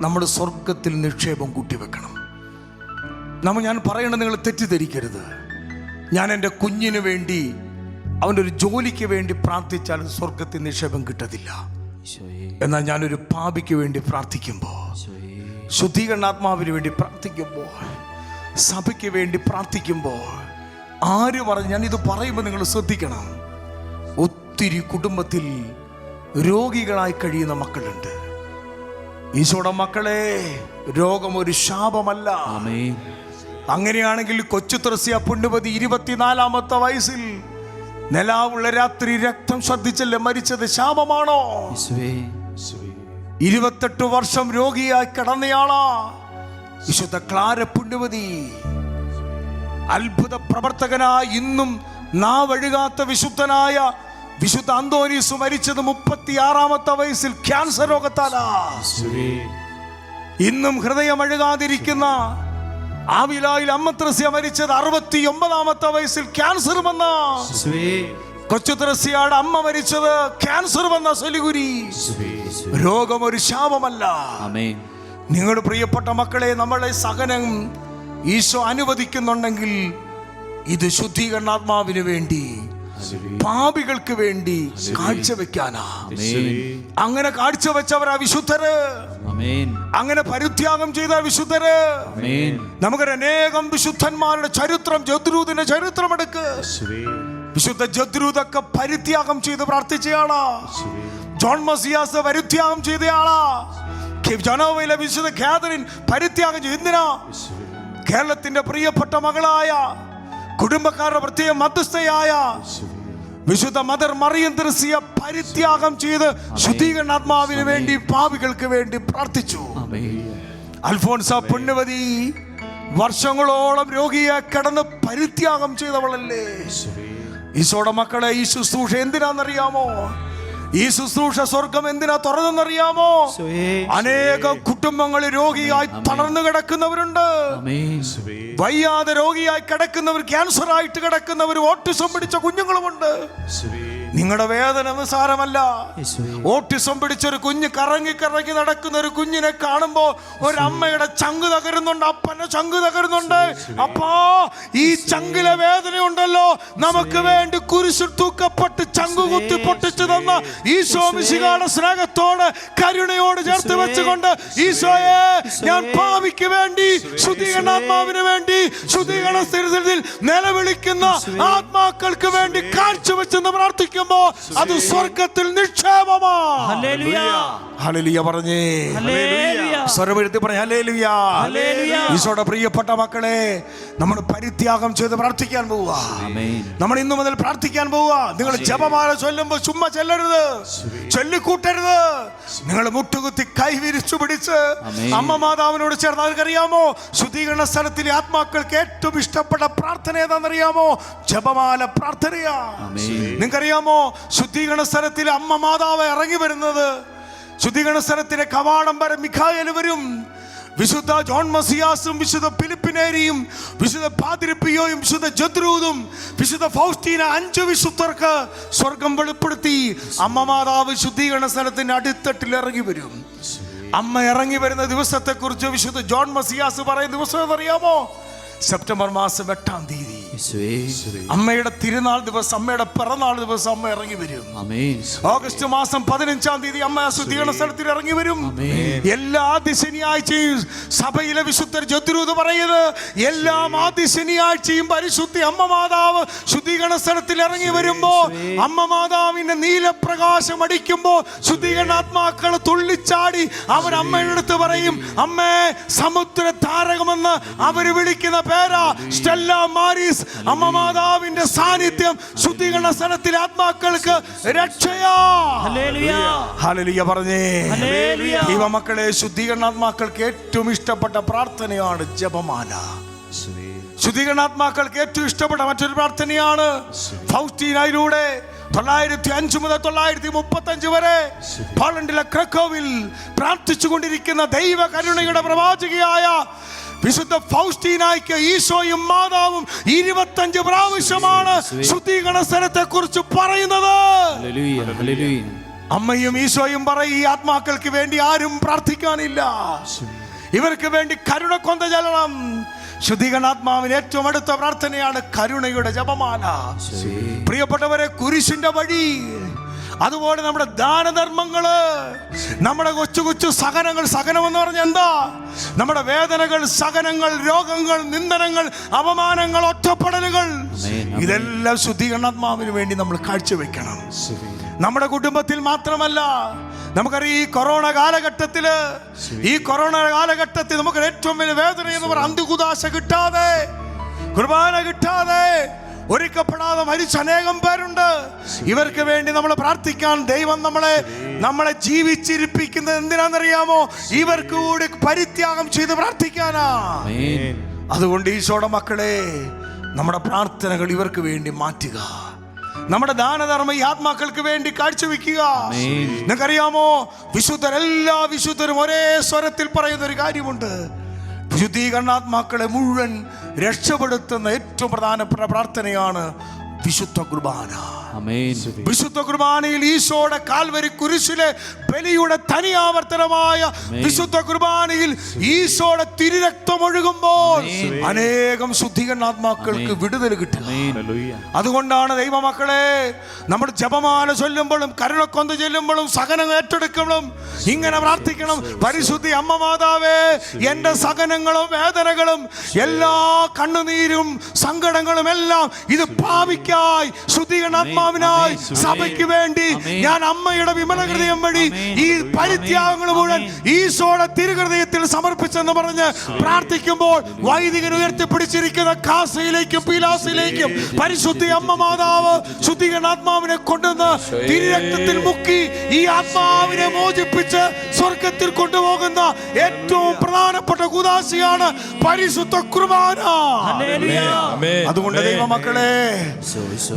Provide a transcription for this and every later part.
നമ്മൾ സ്വർഗത്തിൽ നിക്ഷേപം കൂട്ടിവെക്കണം. നമ്മൾ ഞാൻ പറയണത് നിങ്ങൾ തെറ്റിദ്ധരിക്കരുത്. ഞാൻ എന്റെ കുഞ്ഞിന് വേണ്ടി അവന്റെ ഒരു ജോലിക്ക് വേണ്ടി പ്രാർത്ഥിച്ചാൽ സ്വർഗത്തിൽ നിക്ഷേപം കിട്ടത്തില്ല. എന്നാൽ ഞാനൊരു പാപിക്ക് വേണ്ടി പ്രാർത്ഥിക്കുമ്പോൾ ശുദ്ധീകരണാത്മാവിന് വേണ്ടി പ്രാർത്ഥിക്കുമ്പോൾ സഭയ്ക്ക് വേണ്ടി പ്രാർത്ഥിക്കുമ്പോൾ ആര് പറഞ്ഞു ഞാനിത് ഇത് പറയുമ്പോൾ നിങ്ങൾ ശ്രദ്ധിക്കണം. ഒത്തിരി കുടുംബത്തിൽ രോഗികളായി കഴിയുന്ന മക്കളുണ്ട്. ഈശോയുടെ മക്കളെ രോഗം ഒരു ശാപമല്ല. അങ്ങനെയാണെങ്കിൽ കൊച്ചു ത്രസ്യ പുണ്ണുപതി ഇരുപത്തിനാലാമത്തെ വയസ്സിൽ നിലാവുള്ള രാത്രി രക്തം ശ്രദ്ധിച്ചല്ലേ മരിച്ചത് ശാപമാണോ? ഇരുപത്തെട്ട് വർഷം രോഗിയായി കിടന്നയാളാ. വിശുദ്ധ ക്ലാര പുണ്യവതി അത്ഭുത പ്രവർത്തകനായി ഇന്നും നാവഴുകാത്ത വിശുദ്ധനായ വിശുദ്ധ അന്തോനീസ് മരിച്ചത് മുപ്പത്തിയാറാമത്തെ വയസ്സിൽ ക്യാൻസർ രോഗത്താലാ. ഇന്നും ഹൃദയം അഴുകാതിരിക്കുന്ന ആവിലായിൽ അമ്മത്രസ്യ മരിച്ചത് അറുപത്തി ഒമ്പതാമത്തെ വയസ്സിൽ ക്യാൻസർ വന്ന. കൊച്ചു ത്രസ്യയുടെ അമ്മ മരിച്ചത് ക്യാൻസർ വന്ന സൊലിഗുരി. രോഗം ഒരു ശാപമല്ല. നിങ്ങളുടെ പ്രിയപ്പെട്ട മക്കളെ നമ്മളെ സഹനം ഈശോ അനുവദിക്കുന്നുണ്ടെങ്കിൽ ഇത് ശുദ്ധീകരണാത്മാവിന് വേണ്ടി. പാപികൾക്ക് വേണ്ടി കാഴ്ചവെക്കാനാ അങ്ങനെ കാഴ്ചവെച്ചവരാ വിശുദ്ധര്. അങ്ങനെ പരിത്യാഗം ചെയ്ത വിശുദ്ധര്. ആമേൻ. നമുക്കൊരു അനേകം വിശുദ്ധന്മാരുടെ ചരിത്രം ജദ്രൂദിന്റെ ചരിത്രം എടുക്ക് വിശുദ്ധ ജദ്രൂദൊക്കെ പരിത്യാഗം ചെയ്ത് പ്രാർത്ഥിച്ചയാളാ ജോൺ മസിയാസ് പരിത്യാഗം ചെയ്തയാളാ ജനോവയിലെ വിശുദ്ധ ഖാദറിൻ പരിത്യാഗം ചെയ്തു എന്തിനാ? കേരളത്തിന്റെ പ്രിയപ്പെട്ട മകളായ കുടുംബക്കാരുടെ പ്രത്യേക മധ്യസ്ഥയായ വിശുദ്ധ മദർ മറിയം തെരസിയ പരിത്യാഗം ചെയ്ത് ശുദ്ധീകരണാത്മാവിന് വേണ്ടി പാവികൾക്ക് വേണ്ടി പ്രാർത്ഥിച്ചു. അൽഫോൺസ പുണ്യവതി വർഷങ്ങളോളം രോഗിയെ കിടന്ന് പരിത്യാഗം ചെയ്തവളല്ലേ? ഈശോടെ മക്കളെ ഈ ശുശ്രൂഷ എന്തിനാണെന്നറിയാമോ? ഈ ശുശ്രൂഷ സ്വർഗം എന്തിനാ തുറന്നെന്നറിയാമോ? അനേക കുടുംബങ്ങളിൽ രോഗിയായി തളർന്നു കിടക്കുന്നവരുണ്ട്. വയ്യാതെ രോഗിയായി കിടക്കുന്നവർ ക്യാൻസർ ആയിട്ട് കിടക്കുന്നവർ ഓട്ടിസം പിടിച്ച കുഞ്ഞുങ്ങളുമുണ്ട്. നിങ്ങളുടെ വേദന നിസാരമല്ല ഈശോയെ ഓട്ടിസം പിടിച്ചൊരു കുഞ്ഞ് കറങ്ങി കറങ്ങി നടക്കുന്ന ഒരു കുഞ്ഞിനെ കാണുമ്പോ ഒരു അമ്മയുടെ ചങ്ക് തകരുന്നുണ്ട് അപ്പന്റെ ചങ്ക് തകരുന്നുണ്ട്. അപ്പാ ഈ ചങ്കിലെ വേദനയുണ്ടല്ലോ. നമുക്ക് വേണ്ടി കുരിശിൽ തൂക്കപ്പെട്ട് ചങ്കു കുത്തി പൊട്ടിച്ചു തന്ന ഈശോ മിശികാടെ സ്നേഹത്തോട് കരുണയോട് ചേർത്ത് വെച്ചുകൊണ്ട് ഈശോയെ ഞാൻ പാവിക്ക് വേണ്ടി ശുദ്ധീകരണ ശുദ്ധീകരണാത്മാവിന് വേണ്ടി ശുദ്ധീകരണ സ്ഥിരത്തിൽ നിലവിളിക്കുന്ന ആത്മാക്കൾക്ക് വേണ്ടി കാഴ്ചവെച്ചെന്ന് പ്രാർത്ഥിക്കുമ്പോ അത് സ്വർഗത്തിൽ നിക്ഷേപമാ. ഹല്ലേലൂയ. ഹല്ലേലൂയ പറഞ്ഞേ. ഹല്ലേലൂയ. സ്വരമെഴുത്തി പറഞ്ഞ ഹല്ലേലൂയ. ഹല്ലേലൂയ. ഈശോയുടെ പ്രിയപ്പെട്ട മക്കളെ നമ്മൾ പരിത്യാഗം ചെയ്ത് പ്രാർത്ഥിക്കാൻ പോവുക. ആമേൻ. നമ്മൾ ഇന്നു മുതൽ പ്രാർത്ഥിക്കാൻ പോവുക. നിങ്ങൾ ജപമാല ചൊല്ലുമ്പോൾ ചുമ്മാ ചെല്ലരുത്. ചൊല്ലിക്കൂട്ടരുത്. നിങ്ങൾ മുട്ടുകുത്തി കൈ വിരിച്ചു പിടിച്ച് അമ്മ മാതാവിനോട് ചേർന്ന് അവർക്കറിയാമോ? ശുദ്ധീകരണ സ്ഥലത്തിലെ ആത്മാക്കൾക്ക് ഏറ്റവും ഇഷ്ടപ്പെട്ട പ്രാർത്ഥന ഏതാണെന്നറിയാമോ? ജപമാല പ്രാർത്ഥനയാ. ആമേൻ. നിങ്ങൾക്കറിയാമോ ശുദ്ധീകരണ സ്ഥലത്തിൽ അമ്മ മാതാവ് ഇറങ്ങി വരുന്നത്. ശുദ്ധീകരണ സ്ഥലത്തിലെ കവാടം വരെ മിഖായൽ വരും. വിശുദ്ധ ജോൺ മസിയാസും വിശുദ്ധ ഫിലിപ്പിനേരിയും വിശുദ്ധ പാതിരിപ്പിയോയും വിശുദ്ധ ജദ്രൂതും വിശുദ്ധ ഫൗസ്റ്റീന അഞ്ച് വിശുദ്ധർക്ക് സ്വർഗം വെളിപ്പെടുത്തി. അമ്മ മാതാവ് ശുദ്ധീകരണ സ്ഥലത്തിന്റെ അടിത്തട്ടിൽ ഇറങ്ങി വരും. അമ്മ ഇറങ്ങി വരുന്ന ദിവസത്തെക്കുറിച്ച് വിശുദ്ധ ജോൺ മസിയാസ് പറയുന്ന ദിവസം അറിയാമോ സെപ്റ്റംബർ മാസം എട്ടാം തീയതി. അമ്മയുടെ തിരുനാൾ ദിവസം അമ്മയുടെ പിറന്നാൾ ദിവസം അമ്മ ഇറങ്ങി വരും. ഓഗസ്റ്റ് മാസം പതിനഞ്ചാം തീയതി അമ്മ ശുദ്ധീകരണ സ്ഥലത്തിൽ ഇറങ്ങി വരും. എല്ലാ ആദ്യ ശനിയാഴ്ചയും സഭയിലെ വിശുദ്ധർ ജ്യോതിരൂത് പറയുന്നത് എല്ലാ ആദ്യ ശനിയാഴ്ചയും പരിശുദ്ധി അമ്മ മാതാവ് ശുദ്ധീകരണ സ്ഥലത്തിൽ ഇറങ്ങി വരുമ്പോ അമ്മ മാതാവിന്റെ നീലപ്രകാശം അടിക്കുമ്പോ ശുദ്ധീകരണാത്മാക്കൾ തുള്ളിച്ചാടി അവർ അമ്മയുടെ അടുത്ത് പറയും അമ്മേ സമുദ്ര താരകമെന്ന് അവർ വിളിക്കുന്ന പേരാ സ്റ്റെല്ല മാരീസ്. അമ്മ മാതാവിന്റെ സാന്നിധ്യം ശുദ്ധീകരണ സ്ഥലത്തിൽ ആത്മാക്കൾക്ക് രക്ഷയാ. ഹല്ലേലൂയ. ഹല്ലേലൂയ പറഞ്ഞേ. ദൈവമക്കളെ ശുദ്ധീകരണാത്മാക്കൾക്ക് ഏറ്റവും ഇഷ്ടപ്പെട്ട പ്രാർത്ഥനയാണ് ജപമാല. ശുദ്ധീകരണാത്മാക്കൾക്ക് ഏറ്റവും ഇഷ്ടപ്പെട്ട മറ്റൊരു പ്രാർത്ഥനയാണ് ഫൗസ്റ്റീനയിലൂടെ തൊള്ളായിരത്തി അഞ്ച് മുതൽ തൊള്ളായിരത്തി മുപ്പത്തി അഞ്ച് വരെ പോളണ്ടിലെ ക്രക്കോവിൽ പ്രാർത്ഥിച്ചുകൊണ്ടിരിക്കുന്ന ദൈവ കരുണയുടെ പ്രവാചകയായ വിശുദ്ധ ഫൗസ്റ്റീനായിക്ക് ഈശോയും മാതാവും ഇരുപത്തഞ്ച് പ്രാവശ്യമാണ് ശുദ്ധീകരണ സ്ഥലത്തെ കുറിച്ച് പറയുന്നത് അമ്മയും ഈശോയും പറയും ഈ ആത്മാക്കൾക്ക് വേണ്ടി ആരും പ്രാർത്ഥിക്കാനില്ല. ഇവർക്ക് വേണ്ടി കരുണ കൊന്ത ചെല്ലണം. ശുദ്ധീകരണാത്മാവിന് ഏറ്റവും അടുത്ത പ്രാർത്ഥനയാണ് കരുണയുടെ ജപമാല. പ്രിയപ്പെട്ടവരെ കുരിശിന്റെ വഴി. അതുപോലെ നമ്മുടെ ദാനധർമ്മങ്ങൾ നമ്മുടെ കൊച്ചു കൊച്ചു സഹനങ്ങൾ സഹനം എന്ന് പറഞ്ഞ എന്താ? നമ്മുടെ വേദനകൾ സഹനങ്ങൾ രോഗങ്ങൾ നിന്ദനങ്ങൾ അപമാനങ്ങൾ ഒറ്റപ്പെടലുകൾ. ഇതെല്ലാം ശുദ്ധീകരണാത്മാവിന് വേണ്ടി നമ്മൾ കാഴ്ചവെക്കണം. നമ്മുടെ കുടുംബത്തിൽ മാത്രമല്ല നമുക്കറിയാം ഈ കൊറോണ കാലഘട്ടത്തിൽ ഈ കൊറോണ കാലഘട്ടത്തിൽ നമുക്ക് ഏറ്റവും വലിയ വേദന എന്ന് പറയുന്നത് അന്ത്യകുദാശ കിട്ടാതെ കുർബാന കിട്ടാതെ ഒരുക്കപ്പെടാതെ മരിച്ച അനേകം പേരുണ്ട്. ഇവർക്ക് വേണ്ടി നമ്മൾ പ്രാർത്ഥിക്കാൻ ദൈവം നമ്മളെ നമ്മളെ ജീവിച്ചിരിപ്പിക്കുന്നത് എന്തിനാണെന്നറിയാമോ? ഇവർക്ക് കൂടി പരിത്യാഗം ചെയ്ത് പ്രാർത്ഥിക്കാനാ. അതുകൊണ്ട് ഈശോയുടെ മക്കളെ നമ്മുടെ പ്രാർത്ഥനകൾ ഇവർക്ക് വേണ്ടി മാറ്റുക. നമ്മുടെ ദാനധർമ്മ ഈ ആത്മാക്കൾക്ക് വേണ്ടി കാഴ്ചവെക്കുക. നിങ്ങൾക്കറിയാമോ? വിശുദ്ധർ എല്ലാ വിശുദ്ധരും ഒരേ സ്വരത്തിൽ പറയുന്ന ഒരു കാര്യമുണ്ട്. വിശുദ്ധീകരണാത്മാക്കളെ മുഴുവൻ രക്ഷപ്പെടുത്തുന്ന ഏറ്റവും പ്രധാനപ്പെട്ട പ്രാർത്ഥനയാണ് വിശുദ്ധ കുർബാന. ആമേൻ വിശുദ്ധ കുർബാനയിൽ ഈശോയുടെ കാൽവരി കുരിശിലെ ബലിയുടെ തനി ആവർത്തനമായ വിശുദ്ധ കുർബാനയിൽ ഈശോയുടെ തിരുരക്തം ഒഴുകുമ്പോൾ അനേകം ശുദ്ധീകരണാത്മാക്കൾക്ക് വിടുതൽ കിട്ടും ആമേൻ അതുകൊണ്ടാണ് ദൈവമക്കളെ നമ്മൾ ജപമാല ചൊല്ലുമ്പോഴും കരുണക്കൊന്ത് ചൊല്ലുമ്പോഴും സഹനം ഏറ്റെടുക്കുമ്പോഴും ഇങ്ങനെ പ്രാർത്ഥിക്കണം. പരിശുദ്ധി അമ്മ മാതാവേ എന്റെ സഹനങ്ങളും വേദനകളും എല്ലാ കണ്ണുനീരും സങ്കടങ്ങളും എല്ലാം ഇത് പാപിക്കായി ശുദ്ധീകരണാത്മാവിനായി സഭയ്ക്ക് വേണ്ടി ഞാൻ അമ്മയുടെ വിമല ഹൃദയം വഴി ഈ പരിത്യാഗങ്ങൾ മുഴുവൻ ഈശോയുടെ തിരുഹൃദയത്തിൽ സമർപ്പിച്ചെന്ന് പറഞ്ഞ് പ്രാർത്ഥിക്കുമ്പോൾ വൈദികൻ ഉയർത്തിപ്പിടിച്ചിരിക്കുന്ന കാസയിലേക്കും പീലാസയിലേക്കും പരിശുദ്ധി അമ്മ മാതാവ് ശുദ്ധീകരണാത്മാവിനെ കൊണ്ടുവന്ന് തിരുരക്തത്തിൽ മുക്കി ഈ ആത്മാവിനെ മോചിപ്പിച്ച് സ്വർഗത്തിൽ കൊണ്ടുപോകുന്ന ഏറ്റവും പ്രധാനപ്പെട്ട കുദാശിയാണ് പരിശുദ്ധ കുർബാന. ഹല്ലേലൂയ. അതുകൊണ്ട് ദൈവമക്കളെ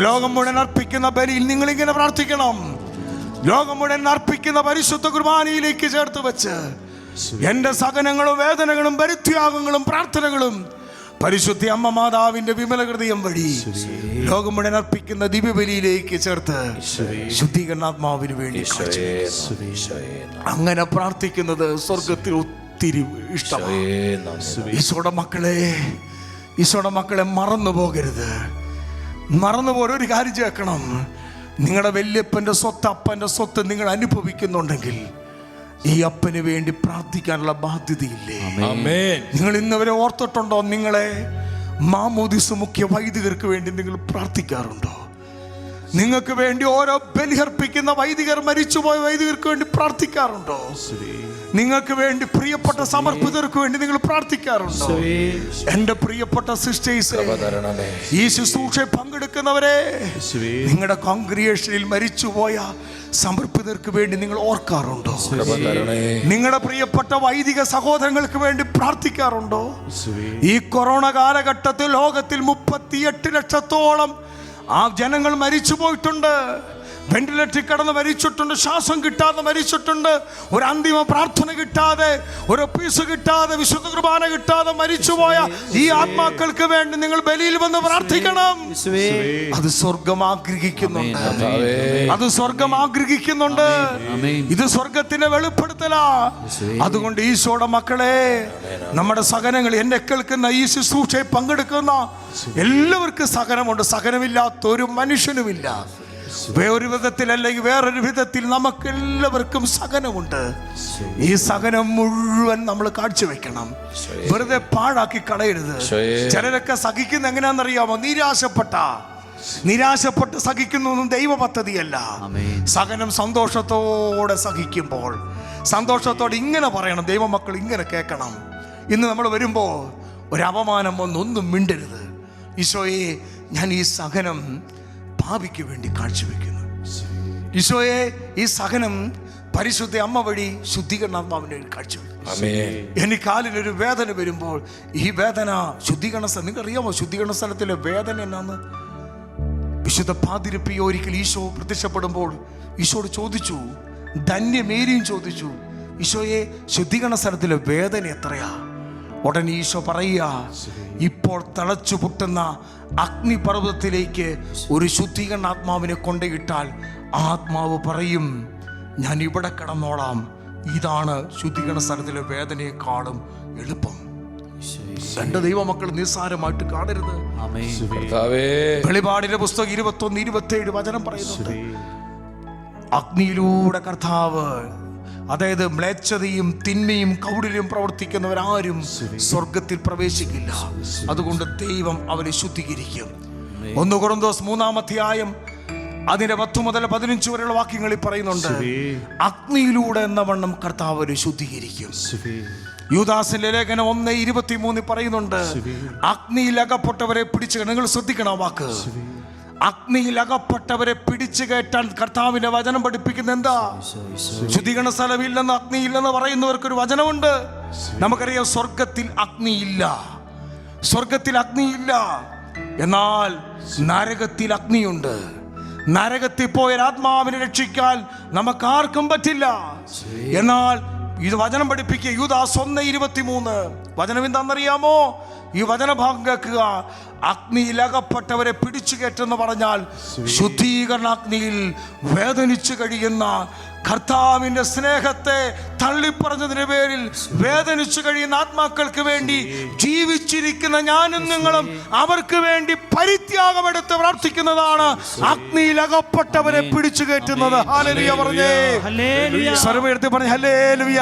ലോകം മുഴുവൻ അർപ്പിക്കുന്ന ബലിയിൽ നിങ്ങൾ ഇങ്ങനെ പ്രാർത്ഥിക്കണം. ലോകം മുഴുവൻ അർപ്പിക്കുന്ന പരിശുദ്ധ കുർബാനയിലേക്ക് ചേർത്ത് വെച്ച് എന്റെ സഹനങ്ങളും വേദനകളും പരിത്യാഗങ്ങളും പ്രാർത്ഥനകളും പരിശുദ്ധി അമ്മ മാതാവിന്റെ വിമല ഹൃദയം വഴി ലോകം മുഴുവൻ അർപ്പിക്കുന്ന ദിവ്യബലിയിലേക്ക് ചേർത്ത് ശുദ്ധീകരണാത്മാവിന് വേണ്ടി അങ്ങനെ പ്രാർത്ഥിക്കുന്നത് സ്വർഗത്തിൽ ഒത്തിരി ഇഷ്ടമാണ്. ഈശോടെ മക്കളെ ഈശോടെ മക്കളെ മറന്നു പോകരുത്. മറന്നു പോലെ ഒരു കാര്യം ചേക്കണം നിങ്ങളുടെ വല്യപ്പന്റെ സ്വത്ത് അപ്പന്റെ സ്വത്ത് നിങ്ങൾ അനുഭവിക്കുന്നുണ്ടെങ്കിൽ ഈ അപ്പന് വേണ്ടി പ്രാർത്ഥിക്കാനുള്ള ബാധ്യതയില്ലേ? നിങ്ങൾ ഇന്നവരെ ഓർത്തിട്ടുണ്ടോ നിങ്ങളെ മാമോദിസ് മുഖ്യ വൈദികർക്ക് വേണ്ടി നിങ്ങൾ പ്രാർത്ഥിക്കാറുണ്ടോ? നിങ്ങൾക്ക് വേണ്ടി ഓരോ ബലിഹർപ്പിക്കുന്ന വൈദികർ മരിച്ചുപോയ വൈദികർക്ക് വേണ്ടി പ്രാർത്ഥിക്കാറുണ്ടോ? നിങ്ങൾക്ക് വേണ്ടി പ്രിയപ്പെട്ട സമർപ്പിതർക്ക് വേണ്ടി നിങ്ങൾ പ്രാർത്ഥിക്കാറുണ്ടോ? എന്റെ പ്രിയപ്പെട്ട സിസ്റ്റേഴ്സ് ഈ ശുശ്രൂഷ പങ്കെടുക്കുന്നവരെ നിങ്ങളുടെ കോൺഗ്രിയേഷനിൽ മരിച്ചുപോയ സമർപ്പിതർക്ക് വേണ്ടി നിങ്ങൾ ഓർക്കാറുണ്ടോ? നിങ്ങളുടെ പ്രിയപ്പെട്ട വൈദിക സഹോദരങ്ങൾക്ക് വേണ്ടി പ്രാർത്ഥിക്കാറുണ്ടോ? ഈ കൊറോണ കാലഘട്ടത്തിൽ ലോകത്തിൽ മുപ്പത്തിയെട്ട് ലക്ഷത്തോളം ആ ജനങ്ങൾ മരിച്ചു പോയിട്ടുണ്ട് വെന്റിലേറ്ററിൽ കിടന്ന് മരിച്ചിട്ടുണ്ട് ശ്വാസം കിട്ടാതെ മരിച്ചിട്ടുണ്ട് ഒരു അന്തിമ പ്രാർത്ഥന കിട്ടാതെ ഒരു പീസ് കിട്ടാതെ വിശുദ്ധ കുർബാന കിട്ടാതെ മരിച്ചുപോയ ഈ ആത്മാക്കൾക്ക് വേണ്ടി നിങ്ങൾ ബലിയിൽ വന്ന് പ്രാർത്ഥിക്കണം. അത് സ്വർഗം ആഗ്രഹിക്കുന്നുണ്ട്. അത് സ്വർഗം ആഗ്രഹിക്കുന്നുണ്ട്. ഇത് സ്വർഗത്തിന്റെ വെളിപ്പെടുത്തലാ. അതുകൊണ്ട് ഈശോയുടെ മക്കളെ നമ്മുടെ സഹനങ്ങൾ എന്നെ കേൾക്കുന്ന ഈ ശുശ്രൂഷയെ പങ്കെടുക്കുന്ന എല്ലാവർക്കും സഹനമുണ്ട്. സഹനമില്ലാത്ത ഒരു മനുഷ്യനുമില്ല. വേറൊരു വിധത്തിൽ അല്ലെങ്കിൽ വേറൊരു വിധത്തിൽ നമുക്ക് എല്ലാവർക്കും സഹനമുണ്ട്. ഈ സഹനം മുഴുവൻ നമ്മൾ കാഴ്ചവെക്കണം. വെറുതെ പാഴാക്കി കളയരുത്. ചിലരൊക്കെ സഹിക്കുന്ന എങ്ങനെയാണെന്നറിയാമോ? നിരാശപ്പെട്ട. നിരാശപ്പെട്ട് സഹിക്കുന്നൊന്നും ദൈവ പദ്ധതിയല്ല സഹനം സന്തോഷത്തോടെ സഹിക്കുമ്പോൾ സന്തോഷത്തോടെ ഇങ്ങനെ പറയണം ദൈവമക്കൾ ഇങ്ങനെ കേൾക്കണം. ഇന്ന് നമ്മൾ വരുമ്പോൾ ഒരു അപമാനം ഒന്നൊന്നും മിണ്ടരുത്. ഈശോയെ ഞാൻ ഈ സഹനം ഭാവിക്ക് വേണ്ടി കാഴ്ചവെക്കുന്നു. ഈശോയെ ഈ സഹനം പരിശുദ്ധ അമ്മ വഴി ശുദ്ധീകരണാത്മാവിന് വേണ്ടി കാഴ്ചവെക്കുന്നു. എനിക്ക് ഒരു വേദന വരുമ്പോൾ ഈ വേദന ശുദ്ധീകരണ സ്ഥലം നിങ്ങൾ അറിയാമോ ശുദ്ധീകരണ സ്ഥലത്തിലെ വേദന എന്നാന്ന്? വിശുദ്ധ പാതിരപ്പി ഒരിക്കൽ ഈശോ പ്രത്യക്ഷപ്പെടുമ്പോൾ ഈശോട് ചോദിച്ചു ധന്യമേരിയും ചോദിച്ചു ഈശോയെ ശുദ്ധീകരണ സ്ഥലത്തിലെ വേദന എത്രയാ? ഉടനെ ഈശോ പറയുക ഇപ്പോൾ തിളച്ചു പൊട്ടുന്ന അഗ്നിപർവതത്തിലേക്ക് ഒരു ശുദ്ധീകരണ ആത്മാവിനെ കൊണ്ടുകിട്ടാൽ ആത്മാവ് പറയും ഞാൻ ഇവിടെ കിടന്നോളാം. ഇതാണ് ശുദ്ധീകരണ സ്ഥലത്തിലെ വേദനയെക്കാളും എളുപ്പം. രണ്ട് ദൈവമക്കൾ നിസ്സാരമായിട്ട് കാണരുത്. വെളിപാടിന്റെ പുസ്തകം വെളിപാടിന്റെ പുസ്തകം ഇരുപത്തൊന്ന് ഇരുപത്തേഴ് വചനം പറയുന്നുണ്ട്. അഗ്നിയിലൂടെ കർത്താവ് അതായത് മ്ലേച്ഛതയും തിന്മയും കൗടിലും പ്രവർത്തിക്കുന്നവരാരും സ്വർഗത്തിൽ പ്രവേശിക്കില്ല. അതുകൊണ്ട് ദൈവം അവരെ ശുദ്ധീകരിക്കും. ഒന്ന് കുറന്തോസ് മൂന്നാം അധ്യായം അതിന്റെ പത്തു മുതൽ പതിനഞ്ച് വരെയുള്ള വാക്യങ്ങളിൽ പറയുന്നുണ്ട് അഗ്നിയിലൂടെ എന്ന വണ്ണം കർത്താവ് അവരെ ശുദ്ധീകരിക്കും. യുദാസിന്റെ ലേഖനം ഒന്ന് ഇരുപത്തിമൂന്നിൽ പറയുന്നുണ്ട് അഗ്നിയിൽ അകപ്പെട്ടവരെ പിടിച്ചു നിങ്ങൾ ശ്രദ്ധിക്കണം വാക്ക്. അഗ്നിയിൽ അകപ്പെട്ടവരെ പിടിച്ചു കയറ്റാൻ കർത്താവിന്റെ വചനം പഠിപ്പിക്കുന്ന എന്താ? ശുദ്ധീകരണ സ്ഥലമില്ലെന്ന് അഗ്നിയില്ലെന്ന് പറയുന്നവർക്ക് ഒരു വചനമുണ്ട്. നമുക്കറിയാം സ്വർഗത്തിൽ അഗ്നിയില്ല. സ്വർഗത്തിൽ അഗ്നിയില്ല. എന്നാൽ നരകത്തിൽ അഗ്നിയുണ്ട്. നരകത്തിൽ പോയ ആത്മാവിനെ രക്ഷിക്കാൻ നമുക്കാർക്കും പറ്റില്ല. എന്നാൽ ഇത് വചനം പഠിപ്പിക്കുക യൂദാസ് ഒന്ന് ഇരുപത്തിമൂന്ന്. വചനം എന്താണെന്നറിയാമോ? ഈ വചനഭാഗം കേൾക്കുക. അഗ്നിയിൽ അകപ്പെട്ടവരെ പിടിച്ചു കയറ്റെന്ന് പറഞ്ഞാൽ ശുദ്ധീകരണ അഗ്നിയിൽ വേദനിച്ചു കഴിയുന്ന കർത്താവിന്റെ സ്നേഹത്തെ തള്ളിപ്പറഞ്ഞതിന് പേരിൽ വേദനിച്ചു കഴിയുന്ന ആത്മാക്കൾക്ക് വേണ്ടി ജീവിച്ചിരിക്കുന്ന ഞാനും നിങ്ങളും അവർക്ക് വേണ്ടി പരിത്യാഗമെടുത്ത് പ്രാർത്ഥിക്കുന്നതാണ് അഗ്നിയിൽ അകപ്പെട്ടവരെ പിടിച്ചു കയറ്റുന്നത്. ഹാലലുയ പറഞ്ഞേ. സർവ എടുത്ത് പറഞ്ഞു ഹലേ ഹല്ലേലൂയ.